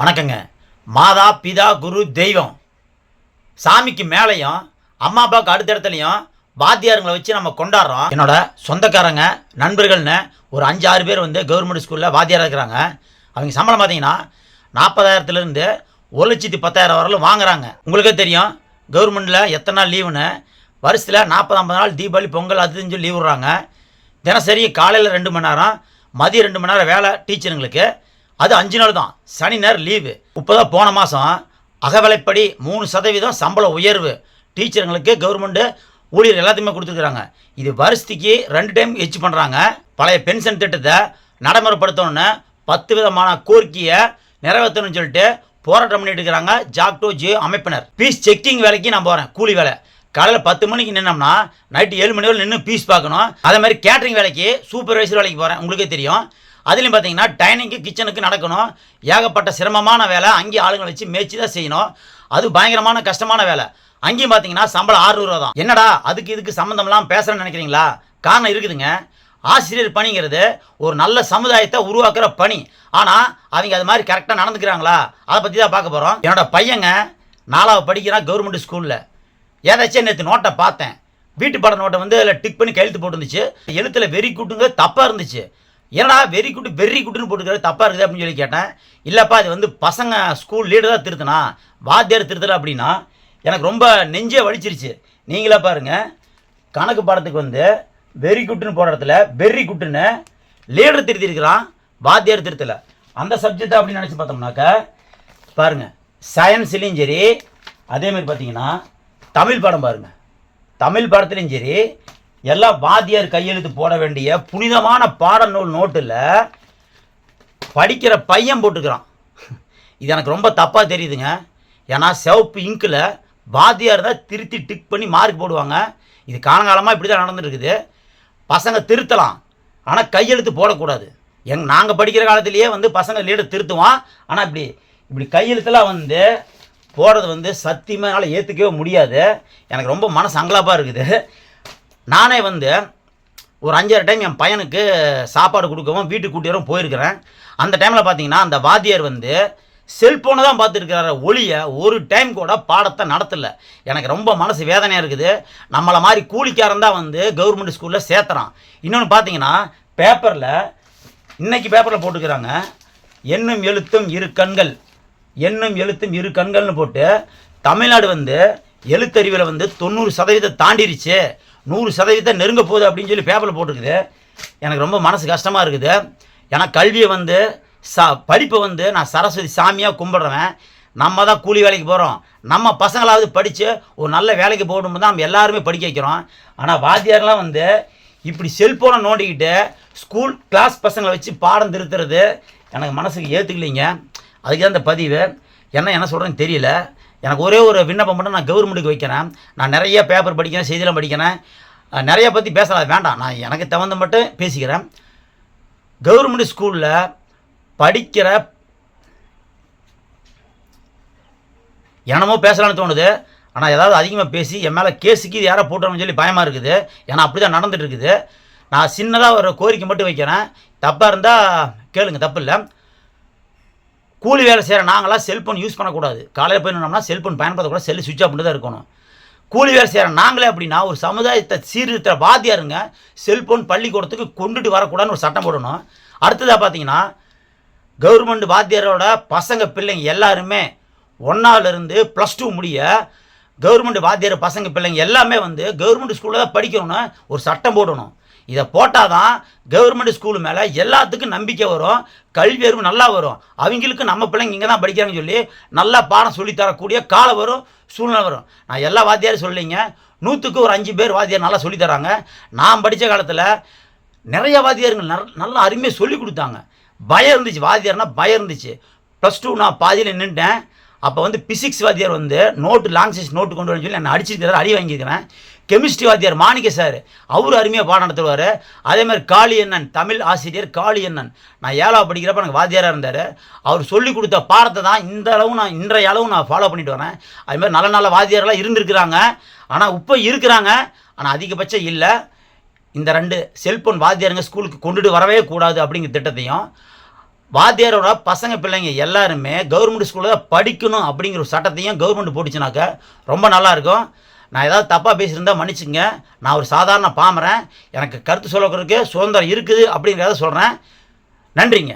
வணக்கங்க. மாதா பிதா குரு தெய்வம். சாமிக்கு மேலேயும் அம்மா அப்பாவுக்கு அடுத்த இடத்துலையும் வாத்தியாருங்களை வச்சு நம்ம கொண்டாடுறோம். என்னோட சொந்தக்காரங்க நண்பர்கள்னு ஒரு அஞ்சு ஆறு பேர் வந்து கவர்மெண்ட் ஸ்கூலில் வாத்தியாராக இருக்கிறாங்க. அவங்க சம்பளம் பார்த்தீங்கன்னா நாற்பதாயிரத்துலேருந்து ஒரு லட்சத்தி பத்தாயிரம் வரலும் வாங்குறாங்க. உங்களுக்கே தெரியும் கவர்மெண்ட்டில் எத்தனை நாள் லீவுன்னு. வருஷத்தில் நாற்பது ஐம்பது நாள் தீபாவளி பொங்கல் அது சொல்லி லீவ் விட்றாங்க. தினசரி காலையில் ரெண்டு மணி நேரம் மதியம் ரெண்டு மணி நேரம் வேலை டீச்சருங்களுக்கு. அது அஞ்சு நாள் தான். சனி நேர் லீவு இப்போ தான் போன மாதம் அகவலைப்படி மூணு சதவீதம் சம்பள உயர்வு. டீச்சருங்களுக்கு கவர்மெண்ட்டு ஊழியர் எல்லாத்தையுமே கொடுத்துருக்குறாங்க. இது வருஷத்துக்கு ரெண்டு டைம் எச்சு பண்ணுறாங்க பழைய பென்ஷன் திட்டத்தை நடைமுறைப்படுத்தணும்னு பத்து விதமான கோரிக்கையை நிறைவேற்றணும்னு சொல்லிட்டு போராட்டம் பண்ணிட்டு இருக்கிறாங்க ஜாக்டோ ஜியோ அமைப்பினர். பீஸ் செக்கிங் வேலைக்கு நான் போகிறேன் கூலி வேலை. காலையில் பத்து மணிக்கு நின்னோம்னா நைட்டு ஏழு மணி வரை நின்று பீஸ் பார்க்கணும். அதே மாதிரி கேட்டரிங் வேலைக்கு சூப்பர்வைசர் வேலைக்கு போகிறேன் உங்களுக்கே தெரியும். அதுலேயும் பார்த்தீங்கன்னா டைனிங்கு கிச்சனுக்கு நடக்கணும். ஏகப்பட்ட சிரமமான வேலை. அங்கேயும் ஆளுங்களை வச்சு மேய்ச்சி தான் செய்யணும். அது பயங்கரமான கஷ்டமான வேலை. அங்கேயும் பார்த்தீங்கன்னா சம்பளம் ஆறுநூறுவா தான் என்னடா அதுக்கு இதுக்கு சம்மந்தம்லாம் பேசுகிறேன்னு நினைக்கிறீங்களா? காரணம் இருக்குதுங்க. ஆசிரியர் பணிங்கிறது ஒரு நல்ல சமுதாயத்தை உருவாக்குற பணி. ஆனால் அவங்க அது மாதிரி கரெக்டாக நடந்துக்கிறாங்களா? அதை பற்றி தான் பார்க்க போகிறோம் என்னோட பையங்க நாலாவது படிக்கிறான் கவர்மெண்ட் ஸ்கூலில் ஏதாச்சும் நேற்று நோட்டை பார்த்தேன். வீட்டு பாட நோட்டை வந்து அதில் டிக் பண்ணி கையெழுத்து போட்டுருந்துச்சு. எழுத்தில் வெறி கூட்டுங்க தப்பாக இருந்துச்சு. என்னடா வெரி குட்டு வெரி குட்டுன்னு போட்டுக்கிறது தப்பாக இருக்குது அப்படின்னு சொல்லி கேட்டேன். இல்லைப்பா இது வந்து பசங்க ஸ்கூல் லீடர் தான் திருத்தினா வாத்தியார் திருத்தலை அப்படின்னா எனக்கு ரொம்ப நெஞ்சே வலிச்சிருச்சு. நீங்களே பாருங்கள் கணக்கு பாடத்துக்கு வந்து வெரி குட்டுன்னு போடுற இடத்துல வெரி குட்டுன்னு லீடர் திருத்திருக்கிறான் வாத்தியார் திருத்தலை. அந்த சப்ஜெக்ட் அப்படின்னு நினச்சி பார்த்தோம்னாக்க பாருங்க சயின்ஸ்லேயும் சரி அதேமாதிரி பார்த்தீங்கன்னா தமிழ் பாடம் பாருங்கள் தமிழ் பாடத்துலேயும் சரி எல்லாம் வாத்தியார் கையெழுத்து போட வேண்டிய புனிதமான பாடநூல் நோட்டில் படிக்கிற பையன் போட்டுக்கிறான். இது எனக்கு ரொம்ப தப்பாக தெரியுதுங்க. ஏன்னா சிவப்பு இங்கில் வாத்தியார் தான் திருத்தி டிக் பண்ணி மார்க் போடுவாங்க. இது காலங்காலமாக இப்படி தான் நடந்துருக்குது பசங்க திருத்தலாம். ஆனால் கையெழுத்து போடக்கூடாது. எங் நாங்கள் படிக்கிற காலத்திலேயே வந்து பசங்க லீடர் திருத்துவான். ஆனால் இப்படி இப்படி கையெழுத்தெல்லாம் வந்து போடுறது வந்து சத்தியமாக என்னால் ஏற்றுக்கவே முடியாது. எனக்கு ரொம்ப மனசு அங்கலாப்பாக இருக்குது. நானே வந்து ஒரு அஞ்சாறு டைம் என் பையனுக்கு சாப்பாடு கொடுக்கவும் வீட்டுக்கு கூட்டியரும் போயிருக்கிறேன். அந்த டைமில் பார்த்தீங்கன்னா அந்த வாத்தியார் வந்து செல்ஃபோனை தான் பார்த்துருக்கிறார ஒளிய ஒரு டைம் கூட பாடத்தை நடத்தலை. எனக்கு ரொம்ப மனசு வேதனையாக இருக்குது. நம்மளை மாதிரி கூலிக்காரன் தான் வந்து கவர்மெண்ட் ஸ்கூலில் சேர்த்துறான். இன்னொன்று பார்த்தீங்கன்னா பேப்பரில் இன்றைக்கி பேப்பரில் போட்டுக்கிறாங்க. என்னும் எழுத்தும் இரு கண்கள். என்னும் எழுத்தும் இரு கண்கள்னு போட்டு தமிழ்நாடு வந்து எழுத்தறிவில் வந்து தொண்ணூறு சதவீதம் தாண்டிருச்சு. நூறு சதவீதம் நெருங்க போகுது அப்படின்னு சொல்லி பேப்பரில் போட்டிருக்குது. எனக்கு ரொம்ப மனசு கஷ்டமாக இருக்குது. ஏன்னா கல்வியை வந்து ச படிப்பை வந்து நான் சரஸ்வதி சாமியாக கும்பிட்றவன். நம்ம தான் கூலி வேலைக்கு போகிறோம் நம்ம பசங்களாவது படித்து ஒரு நல்ல வேலைக்கு போகணும் தான் நம்ம எல்லாருமே படிக்க வைக்கிறோம். ஆனால் வாத்தியார்லாம் வந்து இப்படி செல்ஃபோனை நோண்டிக்கிட்டு ஸ்கூல் கிளாஸ் பசங்களை வச்சு பாடம் திருத்துறது எனக்கு மனசுக்கு ஏற்றுக்கலைங்க அதுக்கு தான் இந்த பதிவு. என்ன என்ன சொல்கிறேன்னு தெரியல. எனக்கு ஒரே ஒரு விண்ணப்பம் மட்டும் நான் கவர்மெண்ட்டுக்கு வைக்கிறேன். நான் நிறைய பேப்பர் படிக்கிறேன் செய்தியெல்லாம் படிக்கிறேன். நிறைய பற்றி பேசலாம். வேண்டாம். நான் எனக்கு தகுந்த மட்டும் பேசிக்கிறேன். கவர்மெண்ட் ஸ்கூலில் படிக்கிற என்னமோ பேசலான்னு தோணுது. ஆனால் ஏதாவது அதிகமாக பேசி என் மேலே கேஸுக்கு இது யாரை போட்டோம்னு சொல்லி பயமாக இருக்குது. ஏன்னா அப்படி தான் நடந்துகிட்டு இருக்குது. நான் சின்னதாக ஒரு கோரிக்கை மட்டும் வைக்கிறேன். தப்பாக இருந்தால் கேளுங்க தப்பு இல்லை. கூலி வேலை செய்கிற நாங்களாம் செல்ஃபோன் யூஸ் பண்ணக்கூடாது. காலையில் போய் செல்ஃபோன் பயன்படுத்தக்கூடாது செல்லு சுவிட்ச் ஆஃப் தான் இருக்கணும். கூலி வேலை செய்கிற நாங்களே அப்படின்னா ஒரு சமுதாயத்தை சீர்திருத்த வாத்தியாருங்க செல்ஃபோன் பள்ளிக்கூடத்துக்கு கொண்டுட்டு வரக்கூடாதுன்னு ஒரு சட்டம் போடணும். அடுத்ததாக பார்த்தீங்கன்னா கவர்மெண்ட் வாத்தியாரோட பசங்க பிள்ளைங்க எல்லாருமே ஒன்றாவிலேருந்து ப்ளஸ் டூ முடிய கவர்மெண்ட் வாத்தியார் பசங்க பிள்ளைங்க எல்லாமே வந்து கவர்மெண்ட் ஸ்கூலில் தான் படிக்கணும்னு ஒரு சட்டம் போடணும். இதை போட்டால் தான் கவர்மெண்ட் ஸ்கூல் மேலே எல்லாத்துக்கும் நம்பிக்கை வரும் கல்வி அறிவு நல்லா வரும். அவங்களுக்கு நம்ம பிள்ளைங்க இங்கே தான் படிக்கிறாங்கன்னு சொல்லி நல்லா பாடம் சொல்லித் தரக்கூடிய காலம் வரும் சூழ்நிலை வரும். நான் எல்லா வாத்தியாரும் சொல்லிங்க நூற்றுக்கு ஒரு அஞ்சு பேர் வாத்தியார் நல்லா சொல்லித்தராங்க நான் படித்த காலத்தில் நிறைய வாத்தியார்கள் நல் நல்லா அருமையாக சொல்லி கொடுத்தாங்க. பயம் இருந்துச்சு. வாத்தியார்னால் பயம் இருந்துச்சு. ப்ளஸ் டூ நான் பாதியில் நின்றுட்டேன் அப்போ வந்து பிசிக்ஸ் வாத்தியார் வந்து நோட்டு லாங் சைஸ் நோட்டு கொண்டு வரணும்னு சொல்லி நான் அடிச்சிருக்கிறார் அடி வாங்கியிருக்கிறேன். கெமிஸ்ட்ரி வாத்தியார் மாணிக்க சார் அவர் அருமையாக பாடம் நடத்துவார். அதே மாதிரி காளி அண்ணன் தமிழ் ஆசிரியர் காளி அண்ணன் நான் ஏழாவது படிக்கிறப்ப எனக்கு வாத்தியாராக இருந்தார். அவர் சொல்லி கொடுத்த பாடத்தை தான் இந்த அளவு நான் இன்றைய அளவு நான் ஃபாலோ பண்ணிட்டு வரேன். அதுமாதிரி நல்ல நல்ல வாத்தியாரெல்லாம் இருந்திருக்கிறாங்க. ஆனால் இப்போ இருக்கிறாங்க. ஆனால் அதிகபட்சம் இல்லை. இந்த ரெண்டு செல்ஃபோன் வாத்தியாருங்க ஸ்கூலுக்கு கொண்டுட்டு வரவே கூடாது அப்படிங்கிற திட்டத்தையும் வாத்தியாரோட பசங்க பிள்ளைங்க எல்லாருமே கவர்மெண்ட் ஸ்கூலில் தான் படிக்கணும் அப்படிங்கிற ஒரு சட்டத்தையும் கவர்மெண்ட் போட்டுச்சுனாக்கா ரொம்ப நல்லா இருக்கும். நான் ஏதாவது தப்பாக பேசியிருந்தா மன்னிச்சுங்க நான் ஒரு சாதாரண பாமரன். எனக்கு கருத்து சொல்லக்கிறதுக்கு சுதந்திரம் இருக்குது அப்படிங்கிறத சொல்கிறேன் நன்றிங்க.